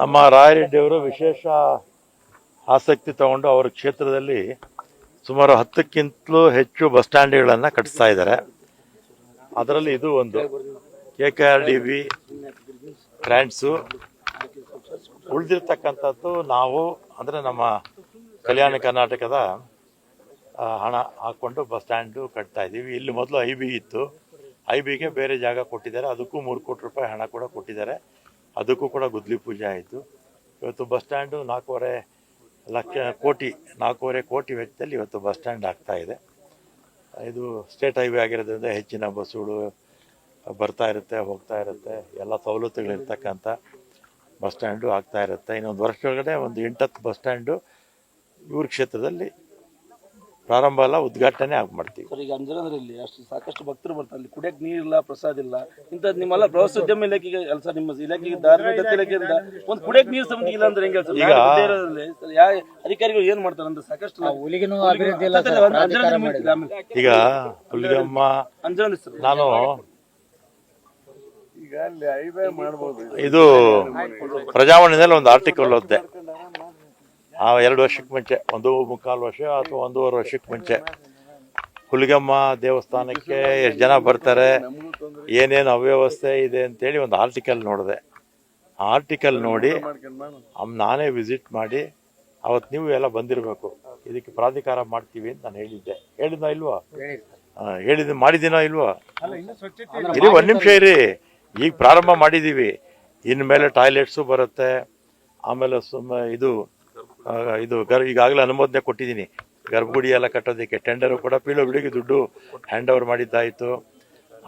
ನಮ್ಮ ರಾಯರೆಡ್ಡಿಯವರು ವಿಶೇಷ ಆಸಕ್ತಿ ತಗೊಂಡು ಅವರ ಕ್ಷೇತ್ರದಲ್ಲಿ ಸುಮಾರು ಹತ್ತಕ್ಕಿಂತಲೂ ಹೆಚ್ಚು ಬಸ್ ಸ್ಟ್ಯಾಂಡ್ಗಳನ್ನು ಕಟ್ಟಿಸ್ತಾ ಇದ್ದಾರೆ. ಅದರಲ್ಲಿ ಇದು ಒಂದು. K K R D B funds ಉಳಿದಿರ್ತಕ್ಕಂಥದ್ದು ನಾವು, ಅಂದರೆ ನಮ್ಮ ಕಲ್ಯಾಣ ಕರ್ನಾಟಕದ ಹಣ ಹಾಕ್ಕೊಂಡು ಬಸ್ ಸ್ಟ್ಯಾಂಡು ಕಟ್ತಾ ಇದ್ದೀವಿ. ಇಲ್ಲಿ ಮೊದಲು ಐ ಬಿ ಇತ್ತು. ಐ ಬಿಗೆ ಬೇರೆ ಜಾಗ ಕೊಟ್ಟಿದ್ದಾರೆ. ಅದಕ್ಕೂ ಮೂರು ಕೋಟಿ ರೂಪಾಯಿ ಹಣ ಕೂಡ ಕೊಟ್ಟಿದ್ದಾರೆ. ಅದಕ್ಕೂ ಕೂಡ ಗುದ್ಲಿ ಪೂಜೆ ಆಯಿತು. ಇವತ್ತು ಬಸ್ ಸ್ಟ್ಯಾಂಡು ನಾಲ್ಕೂವರೆ ಲಕ್ಷ ಕೋಟಿ, ನಾಲ್ಕೂವರೆ ಕೋಟಿ ವೆಚ್ಚದಲ್ಲಿ ಇವತ್ತು ಬಸ್ ಸ್ಟ್ಯಾಂಡ್ ಆಗ್ತಾ ಇದೆ. ಇದು ಸ್ಟೇಟ್ ಹೈವೇ ಆಗಿರೋದ್ರಿಂದ ಹೆಚ್ಚಿನ ಬಸ್ಸುಗಳು ಬರ್ತಾ ಇರುತ್ತೆ, ಹೋಗ್ತಾ ಇರುತ್ತೆ. ಎಲ್ಲ ಸವಲತ್ತುಗಳಿರ್ತಕ್ಕಂಥ ಬಸ್ ಸ್ಟ್ಯಾಂಡು ಆಗ್ತಾ ಇರುತ್ತೆ. ಇನ್ನೊಂದು ವರ್ಷದೊಳಗಡೆ ಒಂದು ಎಂಟತ್ತು ಬಸ್ ಸ್ಟ್ಯಾಂಡು ಇವ್ರ ಕ್ಷೇತ್ರದಲ್ಲಿ ಪ್ರಾರಂಭ ಅಲ್ಲ ಉದ್ಘಾಟನೆ ಆಗಿ ಮಾಡ್ತೀವಿ ಸರ್ ಈಗ ಇಲ್ಲಿ ಅಷ್ಟು ಸಾಕಷ್ಟು ಭಕ್ತರು ಬರ್ತಾರೆ. ಅಲ್ಲಿ ಕುಡಿಯಕ್ಕೆ ನೀರಿಲ್ಲ ಪ್ರಸಾದ ಇಲ್ಲ. ಇಂಥದ್ದು ನಿಮ್ಮೆಲ್ಲ ಪ್ರವಾಸೋದ್ಯಮ ಇಲಾಖೆಗೆ ಅಲ್ಲ ಸರ್ ನಿಮ್ಮ ಇಲಾಖೆಗೆ ಧಾರ್ಮಿಕ ಇಲಾಖೆಯಿಂದ ಒಂದು ಕುಡಿಯಕ್ಕೆ ನೀರು ಸಮಿತಿ ಇಲ್ಲ ಅಂದ್ರೆ ಹೆಂಗೆ ಸರ್? ಈಗ- ಅಧಿಕಾರಿಗಳು ಏನ್ ಮಾಡ್ತಾರೆ ಅಂದ್ರೆ ಸಾಕಷ್ಟು ಈಗ ಹುಲಿಗಮ್ಮ ಅಂಜನಾದ್ರಿ ಸರ್ ನಾನು ಇದು ಪ್ರಜಾವಾಣಿನಲ್ಲಿ ಒಂದು ಆರ್ಟಿಕಲ್ ಓದಿದೆ. ಆ ಎರಡು ವರ್ಷಕ್ಕೆ ಮುಂಚೆ ಒಂದು ಮುಕ್ಕಾಲು ವರ್ಷ ಅಥವಾ ಒಂದೂವರೆ ವರ್ಷಕ್ಕೆ ಮುಂಚೆ. ಹುಲಿಗಮ್ಮ ದೇವಸ್ಥಾನಕ್ಕೆ ಎಷ್ಟು ಜನ ಬರ್ತಾರೆ ಏನೇನು ಅವ್ಯವಸ್ಥೆ ಇದೆ ಅಂತೇಳಿ ಒಂದು ಆರ್ಟಿಕಲ್ ನೋಡಿದೆ. ಆ ಆರ್ಟಿಕಲ್ ನೋಡಿ ನಾನೇ ವಿಸಿಟ್ ಮಾಡಿ ಅವತ್ತು ನೀವು ಎಲ್ಲ ಬಂದಿರಬೇಕು. ಇದಕ್ಕೆ ಪ್ರಾಧಿಕಾರ ಮಾಡ್ತೀವಿ ಅಂತ ನಾನು ಹೇಳಿದ್ದೆ. ಹೇಳಿದ್ನೋ ಇಲ್ವಾ? ಹೇಳಿದ್ದು ಹೇಳಿದ್ ಮಾಡಿದ್ದೀನೋ ಇಲ್ವಾ? ಇರಿ ಒಂದು ನಿಮಿಷ ಇರಿ. ಈಗ ಪ್ರಾರಂಭ ಮಾಡಿದ್ದೀವಿ ಇನ್ಮೇಲೆ ಟಾಯ್ಲೆಟ್ಸು ಬರುತ್ತೆ ಆಮೇಲೆ ಸುಮ್ಮ ಇದು ಇದು ಗರ್ ಈಗಾಗಲೇ ಅನುಮೋದನೆ ಕೊಟ್ಟಿದ್ದೀನಿ. ಗರ್ಭಗುಡಿ ಎಲ್ಲ ಕಟ್ಟೋದಕ್ಕೆ ಟೆಂಡರು ಕೂಡ ಪಿಡಬ್ಲ್ಯೂಡಿಗೆ ದುಡ್ಡು ಹ್ಯಾಂಡ್ ಓವರ್ ಮಾಡಿದ್ದಾಯಿತು.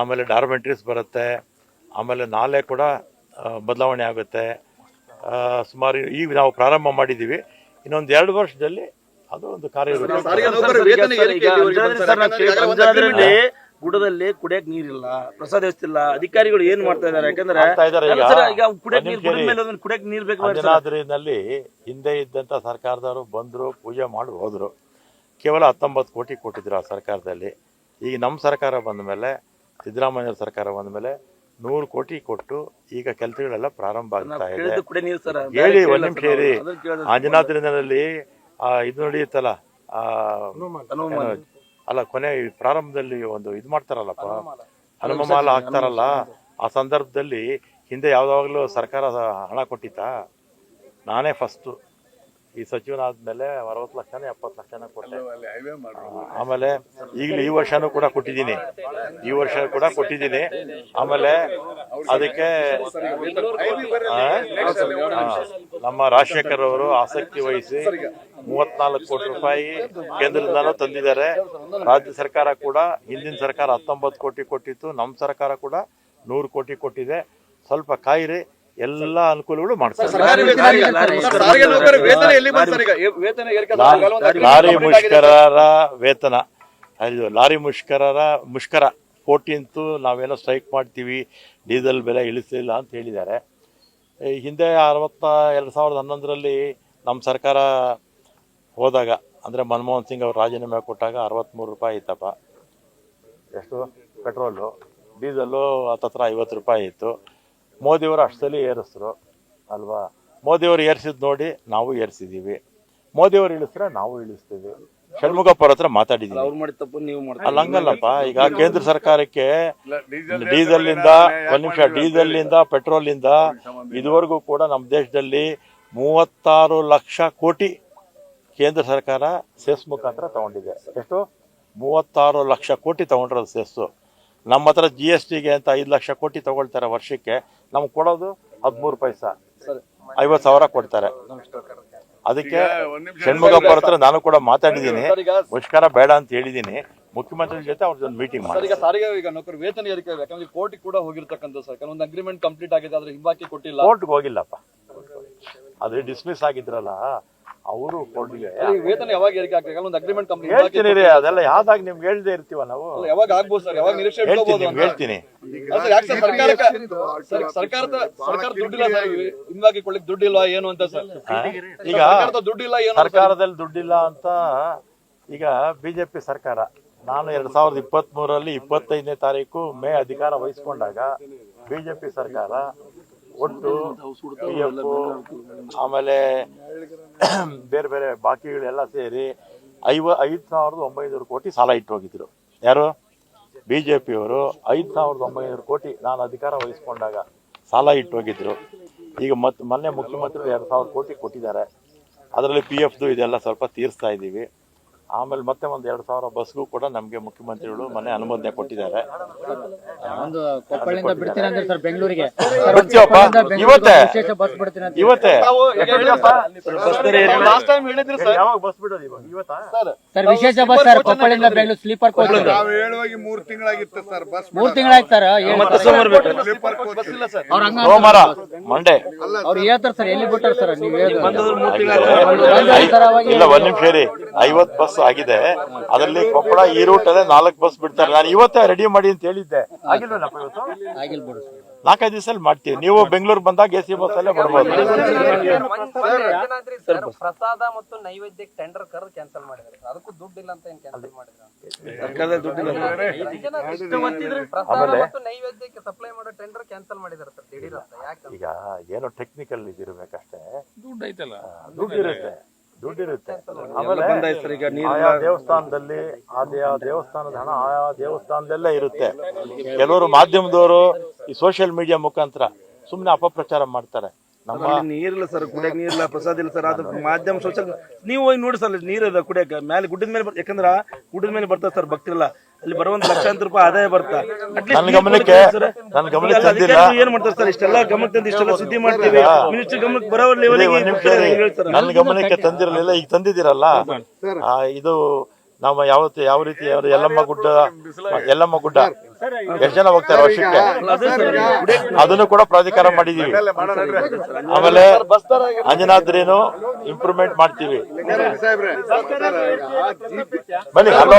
ಆಮೇಲೆ ಡಾರ್ಮೆಂಟ್ರೀಸ್ ಬರುತ್ತೆ. ಆಮೇಲೆ ನಾಲೆ ಕೂಡ ಬದಲಾವಣೆ ಆಗುತ್ತೆ. ಸುಮಾರು ಈಗ ನಾವು ಪ್ರಾರಂಭ ಮಾಡಿದ್ದೀವಿ. ಇನ್ನೊಂದು ಎರಡು ವರ್ಷದಲ್ಲಿ ಅದು ಒಂದು ಕಾರ್ಯರೂಪ ಗುಡದಲ್ಲಿ ಕುಡಿಯಕ್ ನೀರಿಲ್ಲ ಪ್ರಸಾದ ಇಲ್ಲ ಅಧಿಕಾರಿಗಳು ಏನ್ ಮಾಡ್ತಾ ಇದಾರೆ ಯಾಕಂದ್ರೆ ಮಾಡ್ತಾ ಇದಾರೆ ಅಲ್ಲ ಈಗ. ಸರ್, ಈಗ ಕುಡಿಯಕ್ ನೀರ್ ನಿಮಿಷ ಮೇಲೆ ಅದನ್ನ ಕುಡಿಯಕ್ ನೀರ್ ಬೇಕು ಸರ್. ಅಂಜನಾದ್ರಿನಲ್ಲಿ ಹಿಂದೆ ಇದ್ದಂತ ಸರ್ಕಾರದವರು ಬಂದ್ರು ಪೂಜೆ ಮಾಡಿ ಹೋದ್ರು ಕೇವಲ ಹತ್ತೊಂಬತ್ತು ಕೋಟಿ ಕೊಟ್ಟಿದ್ರು ಆ ಸರ್ಕಾರದಲ್ಲಿ ಈಗ ನಮ್ಮ ಸರ್ಕಾರ ಬಂದ ಮೇಲೆ ಸಿದ್ದರಾಮಯ್ಯ ಸರ್ಕಾರ ಬಂದ ಮೇಲೆ ನೂರು ಕೋಟಿ ಕೊಟ್ಟು ಈಗ ಕೆಲಸಗಳೆಲ್ಲ ಪ್ರಾರಂಭ ಆಗ್ತಾ ಇದೆ ಕೇಳಿದ್ದು ಕುಡಿಯ ನೀರು ಸರ್ ಹೇಳಿ ಒಂದ್ ನಿಮಿಷ ಇರಿ ಅದನ್ನ ಕೇಳಿದ್ರೆ ಅಂಜನಾದ್ರಿನಲ್ಲಿ ಆ, ಇದು ನಡೆಯುತ್ತಲ್ಲ ಆ, ಹನುಮಾನ್. ಅಲ್ಲ ಕೊನೆ ಈ ಪ್ರಾರಂಭದಲ್ಲಿ ಒಂದು ಇದು ಮಾಡ್ತಾರಲ್ಲಪ್ಪ? ಹನುಮಮಾಲ. ಹಾಕ್ತಾರಲ್ಲ? ಆ ಸಂದರ್ಭದಲ್ಲಿ ಹಿಂದೆ ಯಾವ್ದಾವಾಗ್ಲೂ ಸರ್ಕಾರ ಹಣ ಕೊಟ್ಟಿತ್ತಾ? ನಾನೇ ಫಸ್ಟು ಈ ಸಚಿವನಾದ್ಮೇಲೆ ಅರವತ್ತು ಲಕ್ಷನ ಎಪ್ಪತ್ತು ಲಕ್ಷನ ಕೊಟ್ಟೆ. ಆಮೇಲೆ ಈಗಲೂ ಈ ವರ್ಷನೂ ಕೂಡ ಕೊಟ್ಟಿದ್ದೀನಿ. ಈ ವರ್ಷ ಕೂಡ ಕೊಟ್ಟಿದ್ದೀನಿ. ಆಮೇಲೆ ಅದಕ್ಕೆ ನಮ್ಮ ರಾಜಶೇಖರ್ ಅವರು ಆಸಕ್ತಿ ವಹಿಸಿ ಮೂವತ್ನಾಲ್ಕು ಕೋಟಿ ರೂಪಾಯಿ ಕೇಂದ್ರದಿಂದ ತಂದಿದ್ದಾರೆ. ರಾಜ್ಯ ಸರ್ಕಾರ ಕೂಡ ಹಿಂದಿನ ಸರ್ಕಾರ ಹತ್ತೊಂಬತ್ತು ಕೋಟಿ ಕೊಟ್ಟಿತ್ತು. ನಮ್ಮ ಸರ್ಕಾರ ಕೂಡ ನೂರು ಕೋಟಿ ಕೊಟ್ಟಿದೆ. ಸ್ವಲ್ಪ ಕಾಯಿರಿ. ಎಲ್ಲ ಅನುಕೂಲಗಳು ಮಾಡ್ತಾರೆ ಸರ್ಕಾರಿ ವೇತನ ನೌಕರರ ವೇತನ ಎಲ್ಲಿ ಸರ್ ಈಗ? ವೇತನ ಏರಿಕೆ ಆದಾಗ ಲಾ- ಲಾರಿ ಮುಷ್ಕರರ ವೇತನ. ಅದು ಲಾರಿ ಮುಷ್ಕರರ ಮುಷ್ಕರ. ಫೋರ್ಟೀನ್ತು ನಾವೇನೋ ಸ್ಟ್ರೈಕ್ ಮಾಡ್ತೀವಿ. ಡೀಸೆಲ್ ಬೆಲೆ ಇಳಿಸಲಿಲ್ಲ ಅಂತ ಹೇಳಿದ್ದಾರೆ. ಈ ಹಿಂದೆ ಅರವತ್ತ ಎರಡು ಸಾವಿರದ ಹನ್ನೊಂದರಲ್ಲಿ ನಮ್ಮ ಸರ್ಕಾರ ಹೋದಾಗ ಅಂದರೆ ಮನಮೋಹನ್ ಸಿಂಗ್ ಅವರು ರಾಜೀನಾಮೆ ಕೊಟ್ಟಾಗ ಅರವತ್ತ್ಮೂರು ರೂಪಾಯಿ ಇತ್ತಪ್ಪ. ಎಷ್ಟು? ಪೆಟ್ರೋಲು. ಡೀಸೆಲ್ಲು ಹತ್ತತ್ರ ಐವತ್ತು ರೂಪಾಯಿ ಇತ್ತು. ಮೋದಿಯವರು ಅಷ್ಟಲ್ಲಿ ಏರಿಸಿದ್ರು ಅಲ್ವಾ? ಮೋದಿಯವರು ಏರಿಸಿದ್ ನೋಡಿ ನಾವು ಏರಿಸಿದ್ದೀವಿ ಮೋದಿಯವರು ಇಳಿಸಿದ್ರೆ ನಾವು ಇಳಿಸ್ತೀವಿ. ಷಣ್ಮುಖಪ್ಪರ ಹತ್ರ ಮಾತಾಡಿದ್ದೀವಿ ಅಲ್ಲ ಹಂಗಲ್ಲಪ್ಪ. ಈಗ ಕೇಂದ್ರ ಸರ್ಕಾರಕ್ಕೆ ಡೀಸೆಲ್ ಇಂದ ಒಂದ್ ನಿಮಿಷ ಡೀಸೆಲ್ ಇಂದ ಪೆಟ್ರೋಲ್ ಇಂದ ಇದುವರೆಗೂ ಕೂಡ ನಮ್ಮ ದೇಶದಲ್ಲಿ ಮೂವತ್ತಾರು ಲಕ್ಷ ಕೋಟಿ ಕೇಂದ್ರ ಸರ್ಕಾರ ಸೆಸ್ ಮುಖಾಂತರ ತಗೊಂಡಿದೆ. ಎಷ್ಟು? ಮೂವತ್ತಾರು ಲಕ್ಷ ಕೋಟಿ ತಗೊಂಡಿರೋದು ಸೆಸ್ಸು ನಮ್ಮ ಹತ್ರ ಜಿ ಎಸ್ ಟಿಗೆ ಅಂತ ಐದು ಲಕ್ಷ ಕೋಟಿ ತಗೊಳ್ತಾರೆ ವರ್ಷಕ್ಕೆ. ನಮ್ಗೆ ಕೊಡೋದು ಹದಿಮೂರು ಪೈಸಾ. ಐವತ್ ಸಾವಿರ ಕೊಡ್ತಾರೆ. ಅದಕ್ಕೆ ಒಂದ್ ಷಣ್ಮುಖಪ್ಪ ಹತ್ರ ನಾನು ಕೂಡ ಮಾತಾಡಿದ್ದೀನಿ. ಸರ್, ಮುಷ್ಕರ ಬೇಡ ಅಂತ ಹೇಳಿದ್ದೀನಿ. ಮುಖ್ಯಮಂತ್ರಿ ಜೊತೆ ಅವ್ರದ್ದೊಂದು ಮೀಟಿಂಗ್ ಸರ್ ಮಾಡಿ ಈಗ ಸಾರಿಗೆ ಈಗ ನೌಕರ ವೇತನ ಏರಿಕೆ. ಯಾಕಂದ್ರೆ ಕೋರ್ಟ್ ಕೂಡ ಹೋಗಿರ್ತಕ್ಕಂಥ ಸರ್. ಕೆಲವೊಂದು ಅಗ್ರಿಮೆಂಟ್ ಕಂಪ್ಲೀಟ್ ಆಗಿದೆ ಆದ್ರೆ ಹಿಂಬಾಕಿ ಕೊಟ್ಟಿಲ್ಲ. ಕೋರ್ಟ್ಗೆ ಹೋಗಿಲ್ಲಪ್ಪ. ಅದು ಡಿಸ್ಮಿಸ್ ಆಗಿದ್ರಲ್ಲ. ಅವರು ಕೊಡ್ಲಿ ವೇತನ ಯಾವಾಗ ಏರಿಕೆ ಆಗ್ತದೆ ಕೆಲವೊಂದು ಅಗ್ರಿಮೆಂಟ್ ಕಂಪ್ನಿ ಹೇಳ್ತೀನಿ ರೀ ಅದೆಲ್ಲ ಯಾವ್ದಾಗ ನಿಮ್ಗೆ ಹೇಳ್ದೆ ಇರ್ತೀವ ನಾವು? ಯಾವಾಗ ಆಗ್ಬೋದು ಸರ್? ಯಾವಾಗ ನಿರೀಕ್ಷೆ ಹೇಳ್ತೀನಿ ನಿಮ್ಗೆ ಹೇಳ್ತೀನಿ. ಸರ್ ಯಾಕೆ ಸರ್ ಸರ್ಕಾರಕ್ಕೆ ಸರ್ಕಾರದ ಸರ್ಕಾರ ದುಡ್ಡಿಲ್ಲ ಸರ್ ಕೊಡ್ಲಿಕ್ಕೆ ದುಡ್ಡಿಲ್ವಾ ಏನು ಅಂತ ಸರ್? ಈಗ ದುಡ್ಡಿಲ್ಲ ಏನು ಸರ್? ಸರ್ಕಾರದಲ್ಲಿ ದುಡ್ಡಿಲ್ಲ ಅಂತ ಈಗ ಬಿಜೆಪಿ ಸರ್ಕಾರ ನಾನು ಎರಡ್ ಸಾವಿರದ ಇಪ್ಪತ್ತ್ ಮೂರಲ್ಲಿ ಇಪ್ಪತ್ತೈದನೇ ತಾರೀಕು ಮೇ ಅಧಿಕಾರ ವಹಿಸ್ಕೊಂಡಾಗ ಬಿಜೆಪಿ ಸರ್ಕಾರ ಒಟ್ಟು ಆಮೇಲೆ ಬೇರೆ ಬೇರೆ ಬಾಕಿಗಳೆಲ್ಲ ಸೇರಿ ಐವ, ಐದು ಸಾವಿರದ ಒಂಬೈನೂರು ಕೋಟಿ ಸಾಲ ಇಟ್ಟು ಹೋಗಿದ್ರು ಯಾರು? ಬಿ ಜೆ ಪಿಯವರು ಐದು ಸಾವಿರದ ಒಂಬೈನೂರು ಕೋಟಿ ನಾನು ಅಧಿಕಾರ ವಹಿಸ್ಕೊಂಡಾಗ ಸಾಲ ಇಟ್ಟು ಹೋಗಿದ್ರು ಈಗ ಮತ್ತೆ ಮೊನ್ನೆ ಮುಖ್ಯಮಂತ್ರಿ ಎರಡು ಸಾವಿರ ಕೋಟಿ ಕೊಟ್ಟಿದ್ದಾರೆ. ಅದರಲ್ಲಿ ಪಿ ಎಫ್ದು ಇದೆಲ್ಲ ಸ್ವಲ್ಪ ತೀರಿಸ್ತಾ ಇದ್ದೀವಿ ಆಮೇಲೆ ಮತ್ತೆ ಒಂದು ಎರಡು ಸಾವಿರ ಬಸ್ಗೂ ಕೂಡ ನಮಗೆ ಮುಖ್ಯಮಂತ್ರಿಗಳು ಮನೆ ಅನುಮೋದನೆ ಕೊಟ್ಟಿದ್ದಾರೆ ಒಂದು ಕೊಪ್ಪಳಿಂದ ಬಿಡ್ತೀನಿ ಅಂದ್ರೆ ಸರ್ ಬೆಂಗಳೂರಿಗೆ ಬಿಡ್ತೀವಪ್ಪ ಇವತ್ತೇ ವಿಶೇಷ ಬಸ್ ಬಿಡ್ತೀನಿ ಅಂತ ಇವತ್ತೇ ಲಾಸ್ಟ್ ಟೈಮ್ ಹೇಳಿದ್ರಿ ಸರ್ ಯಾವಾಗ ಬಸ್ ಬಿಡೋದು ಇವಾಗ ಇವತ್ತಾ ಸರ್ ವಿಶೇಷ ಬಸ್ ಸರ್ ಕೊಪ್ಪಳಿಂದ ಬೆಂಗಳೂರು ಸ್ಲೀಪರ್ ಕೋಚ್ ನಾವು ಹೇಳುವಾಗಿ ಮೂರ್ ತಿಂಗಳಾಗಿತ್ತು ಸರ್ ಬಸ್ ಮೂರ್ ತಿಂಗಳಾಯ್ತು ಸರ್ ಮತ್ತೆ ಸೋಮವಾರ ಬೇಕು ಸ್ಲೀಪರ್ ಕೋಚ್ ಬಸ್ ಇಲ್ಲ ಸರ್ ಅವ್ರ ಸೋಮವಾರ ಮಂಡೇ ಅವ್ರು ಹೇಳ್ತಾರ ಸರ್ ಎಲ್ಲಿ ಬಿಟ್ಟಾರ ಸರ್ ನೀವು ಹೇಳಿ ಇಲ್ಲ ಒಂದ್ ನಿಮಿಷ ರೀ ಐವತ್ ಬಸ್ ಆಗಿದೆ. ಅದರಲ್ಲಿ ಕೊಪ್ಪಳ ಈ ರೂಟ್ ಅಲ್ಲೇ ನಾಲ್ಕು ಬಸ್ ಬಿಡ್ತಾರೆ. ನಾನು ಇವತ್ತೇ ರೆಡಿ ಮಾಡಿ ಅಂತ ಹೇಳಿದ್ದೆ. ಆಗಿಲ್ವೇನಪ್ಪ ಇವತ್ತು? ಆಗಿಲ್ ಬಿಡು ಸರ್ ನಾಲ್ಕೈದು ದಿವಸ ಮಾಡ್ತೀವಿ. ನೀವು ಬೆಂಗಳೂರು ಬಂದಾಗ ಎ ಸಿ ಬಸ್ ಅಲ್ಲೇ ಬರ್ಬೋದು. ಸರ್ ಪ್ರಸಾದ ಮತ್ತು ನೈವೇದ್ಯಕ್ಕೆ ಟೆಂಡರ್ ಕರೆದು ಕ್ಯಾನ್ಸಲ್ ಮಾಡಿದ್ರು ಅದಕ್ಕೂ ದುಡ್ಡು ಇಲ್ಲ ಅಂತ ಏನ್ ಕ್ಯಾನ್ಸಲ್ ಮಾಡಿದ್ರು? ಮತ್ತು ನೈವೇದ್ಯಕ್ಕೆ ಸಪ್ಲೈ ಮಾಡೋ ಟೆಂಡರ್ ಕ್ಯಾನ್ಸಲ್ ಮಾಡಿದಾರೆ ಸರ್. ದಿಢೀರ್ ಅಂತ. ಯಾಕೆ ಈಗ ಏನೋ ಟೆಕ್ನಿಕಲ್ ಇದಿರ್ಬೇಕಷ್ಟೇ. ದುಡ್ಡು ಐತಲ್ಲ. ದುಡ್ಡು ಇರುತ್ತೆ. ದುಡ್ಡು ಇರುತ್ತೆ ಆಮೇಲೆ ಬಂದಾಯ್ತು ಸರ್ ಈಗ ನೀರು ಆಯಾ ದೇವಸ್ಥಾನದಲ್ಲಿ ಆದ್ಯಾ ಆ ದೇವಸ್ಥಾನದ ಹಣ ಆಯಾ ದೇವಸ್ಥಾನದಲ್ಲೇ ಇರುತ್ತೆ. ಕೆಲವರು ಮಾಧ್ಯಮದವರು ಈ ಸೋಷಿಯಲ್ ಮೀಡಿಯಾ ಮುಖಾಂತರ ಸುಮ್ಮನೆ ಅಪಪ್ರಚಾರ ಮಾಡ್ತಾರೆ. ನಮ್ಮ ನೀರಿಲ್ಲ ಸರ್ ಕುಡಿಯಕ್ ನೀರಿಲ್ಲ ಪ್ರಸಾದ ಇಲ್ಲ ಸರ್ ಅದು ಮಾಧ್ಯಮ ಸೋಷಿಯಲ್ ನೀವು ಹೋಗಿ ನೋಡಿ ಸರ್ ನೀರ್ ಕುಡಿಯಕ್ಕೆ ಮೇಲೆ ಗುಡ್ಡದ ಮೇಲೆ ಯಾಕಂದ್ರ ಗುಡ್ಡದ ಮೇಲೆ ಬರ್ತಾರೆ ಸರ್ ಭಕ್ತಿರಲ್ಲ. ಅಲ್ಲಿ ಬರುವಂತ ಲಕ್ಷಾಂತರ ರೂಪಾಯಿ ಆದಾಯ ಬರ್ತಾ. ನನ್ನ ಗಮನಕ್ಕೆ ನನ್ನ ಗಮನಕ್ಕೆ ತಂದಿಲ್ಲ. ಏನ್ ಮಾಡ್ತಾರೆ ಸರ್? ಇಷ್ಟೆಲ್ಲ ಗಮನಕ್ಕೆ ತಂದು ಇಷ್ಟೆಲ್ಲ ಸುದ್ದಿ ಮಾಡ್ತೀವಿ. ಮಿನಿಸ್ಟರ್ ಗಮನಕ್ಕೆ ಬರೋ ಇಲ್ಲಿ ಲೆವೆಲ್ಗೆ ನನ್ನ ಗಮನಕ್ಕೆ ತಂದಿರಲಿಲ್ಲ. ಈಗ ತಂದಿದ್ದೀರಲ್ಲ? ಆ, ಇದು ನಾವು ಯಾವತ್ತು ಯಾವ ರೀತಿ ಎಲ್ಲಮ್ಮ ಯಲ್ಲಮ್ಮ ಗುಡ್ಡ ಎಲ್ಲಮ್ಮ ಗುಡ್ಡ. ಎಷ್ಟು ಜನ ಹೋಗ್ತಾರೆ ವರ್ಷಕ್ಕೆ? ಅದನ್ನು ಕೂಡ ಪ್ರಾಧಿಕಾರ ಮಾಡಿದೀವಿ. ಆಮೇಲೆ ಅಂಜನಾದ್ರೇನು ಇಂಪ್ರೂವ್ಮೆಂಟ್ ಮಾಡ್ತೀವಿ. ಬನ್ನಿ ಹಲೋ